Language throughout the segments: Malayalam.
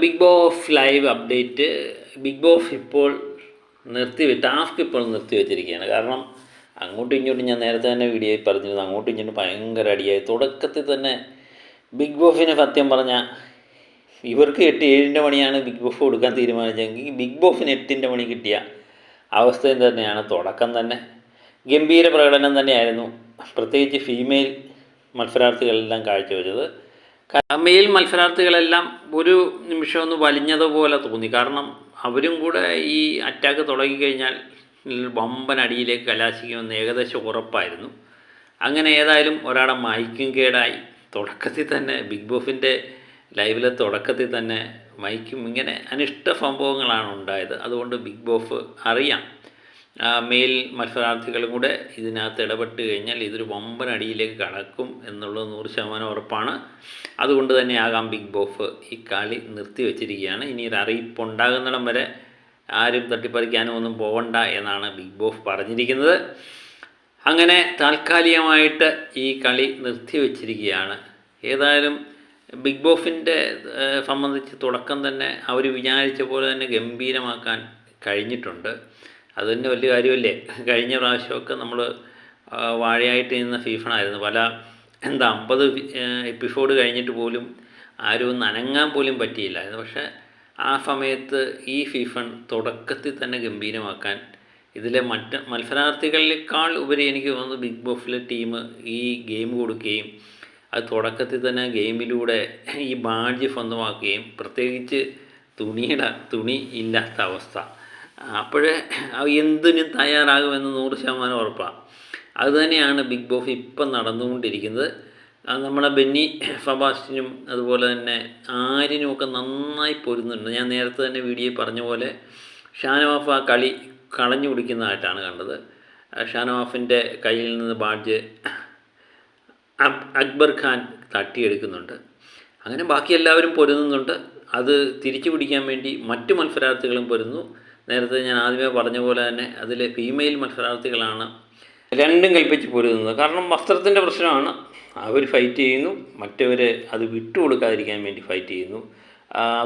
Bigg Boss live update Bigg Boss ഇപ്പോൾ നിർത്തി ടാസ്ക് ഇപ്പോൾ നിർത്തി വെച്ചിരിക്കുകയാണ്. കാരണം അങ്ങോട്ടും ഇങ്ങോട്ടും ഞാൻ നേരത്തെ തന്നെ വീഡിയോയിൽ പറഞ്ഞിരുന്നു. അങ്ങോട്ടും ഇങ്ങോട്ടും ഭയങ്കര അടിയായി. തുടക്കത്തിൽ തന്നെ ബിഗ് ബോഫിന് സത്യം പറഞ്ഞാൽ ഇവർക്ക് എട്ട് ഏഴിന്റെ മണിയാണ് ബിഗ് ബോഫ് കൊടുക്കാൻ തീരുമാനിച്ചെങ്കിൽ ബിഗ് ബോഫിന് എട്ടിന്റെ മണി കിട്ടിയ അവസ്ഥയും തന്നെയാണ്. തുടക്കം തന്നെ ഗംഭീര പ്രകടനം തന്നെയായിരുന്നു. പ്രത്യേകിച്ച് ഫീമെയിൽ മത്സരാർത്ഥികളെല്ലാം കാഴ്ചവെച്ചത്. ക- മത്സരാർത്ഥികളെല്ലാം ഒരു നിമിഷം ഒന്ന് വലിഞ്ഞതുപോലെ തോന്നി. കാരണം അവരും കൂടെ ഈ അറ്റാക്ക് തുടങ്ങിക്കഴിഞ്ഞാൽ വമ്പൻ അടിയിലേക്ക് കലാശിക്കുമെന്ന് ഏകദേശം ഉറപ്പായിരുന്നു. അങ്ങനെ ഏതായാലും ഒരാളെ മൈക്കും കേടായി. തുടക്കത്തിൽ തന്നെ ബിഗ് ബോസിന്റെ ലൈവിലെ തുടക്കത്തിൽ തന്നെ മൈക്കും ഇങ്ങനെ അനിഷ്ട സംഭവങ്ങളാണ് ഉണ്ടായത്. അതുകൊണ്ട് ബിഗ് ബോഫ് അറിയാം. ആ, മെയിൽ മത്സരാർത്ഥികളും കൂടെ ഇതിനകത്ത് ഇടപെട്ട് കഴിഞ്ഞാൽ ഇതൊരു വമ്പൻ അടിയിലേക്ക് കടക്കും എന്നുള്ളത് നൂറ് ശതമാനം ഉറപ്പാണ്. അതുകൊണ്ട് തന്നെ ആകാം ബിഗ് ബോഫ് ഈ കളി നിർത്തിവെച്ചിരിക്കുകയാണ് ഇനി ഒരു അറിയിപ്പ് ഉണ്ടാകുന്നിടം വരെ ആരും തട്ടിപ്പറിക്കാനും ഒന്നും പോകണ്ട എന്നാണ് ബിഗ് ബോഫ് പറഞ്ഞിരിക്കുന്നത്. അങ്ങനെ താൽക്കാലികമായിട്ട് ഈ കളി നിർത്തിവെച്ചിരിക്കുകയാണ് ഏതായാലും ബിഗ് ബോഫിന്റെ സംബന്ധിച്ച് തുടക്കം തന്നെ അവർ വിചാരിച്ച പോലെ തന്നെ ഗംഭീരമാക്കാൻ കഴിഞ്ഞിട്ടുണ്ട്. അത് തന്നെ വലിയ കാര്യമല്ലേ? കഴിഞ്ഞ പ്രാവശ്യമൊക്കെ നമ്മൾ വാഴയായിട്ട് നിന്ന സീസണായിരുന്നു പല എന്താ അമ്പത് എപ്പിസോഡ് കഴിഞ്ഞിട്ട് പോലും ആരും ഒന്ന് അനങ്ങാൻ പോലും പറ്റിയില്ലായിരുന്നു. പക്ഷേ ആ സമയത്ത് ഈ സീസൺ തുടക്കത്തിൽ തന്നെ ഗംഭീരമാക്കാൻ ഇതിലെ മറ്റ് മത്സരാർത്ഥികളേക്കാൾ ഉപരി എനിക്ക് തോന്നുന്നു ബിഗ് ബോസിലെ ടീം ഈ ഗെയിം കൊടുക്കുകയും അത് തുടക്കത്തിൽ തന്നെ ഗെയിമിലൂടെ ഈ ബാഡ്ജ് സ്വന്തമാക്കുകയും പ്രത്യേകിച്ച് തുണിയുടെ തുണി ഇല്ലാത്ത അവസ്ഥ. അപ്പോഴേ എന്തിനും തയ്യാറാകുമെന്ന് നൂറ് ശതമാനം ഉറപ്പാണ്. അതുതന്നെയാണ് ബിഗ് ബോസ് ഇപ്പം നടന്നുകൊണ്ടിരിക്കുന്നത്. അത് നമ്മുടെ ബെന്നി ഫബാസ്റ്റിനും അതുപോലെ തന്നെ ആരിനുമൊക്കെ നന്നായി പൊരുന്നുണ്ട് ഞാൻ നേരത്തെ തന്നെ വീഡിയോ പറഞ്ഞ പോലെ ഷാനവാഫ് ആ കളി കളഞ്ഞു കുടിക്കുന്നതായിട്ടാണ് കണ്ടത്. ഷാനവാഫിന്റെ കയ്യിൽ നിന്ന് ബാഡ്ജ് അക്ബർ ഖാൻ തട്ടിയെടുക്കുന്നുണ്ട്. അങ്ങനെ ബാക്കി എല്ലാവരും പൊരുന്നുന്നുണ്ട് അത് തിരിച്ചു പിടിക്കാൻ വേണ്ടി മറ്റു മത്സരാർത്ഥികളും പൊരുന്നു നേരത്തെ ഞാൻ ആദ്യമേ പറഞ്ഞ പോലെ തന്നെ അതിൽ ഫീമെയിൽ മത്സരാർത്ഥികളാണ് രണ്ടും കൽപ്പിച്ച് പൊരുതുന്നത് കാരണം വസ്ത്രത്തിന്റെ പ്രശ്നമാണ്. അവർ ഫൈറ്റ് ചെയ്യുന്നു. മറ്റവർ അത് വിട്ടുകൊടുക്കാതിരിക്കാൻ വേണ്ടി ഫൈറ്റ് ചെയ്യുന്നു.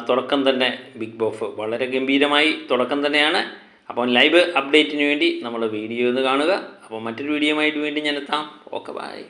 തുടക്കം തന്നെ ബിഗ് ബോസ് വളരെ ഗംഭീരമായി തുടക്കം തന്നെയാണ്. അപ്പോൾ ലൈവ് അപ്ഡേറ്റിന് വേണ്ടി നമ്മൾ വീഡിയോ ഒന്ന് കാണുക. അപ്പോൾ മറ്റൊരു വീഡിയോ ആയിട്ട് വീണ്ടും ഞാൻ എത്താം. Okay bye.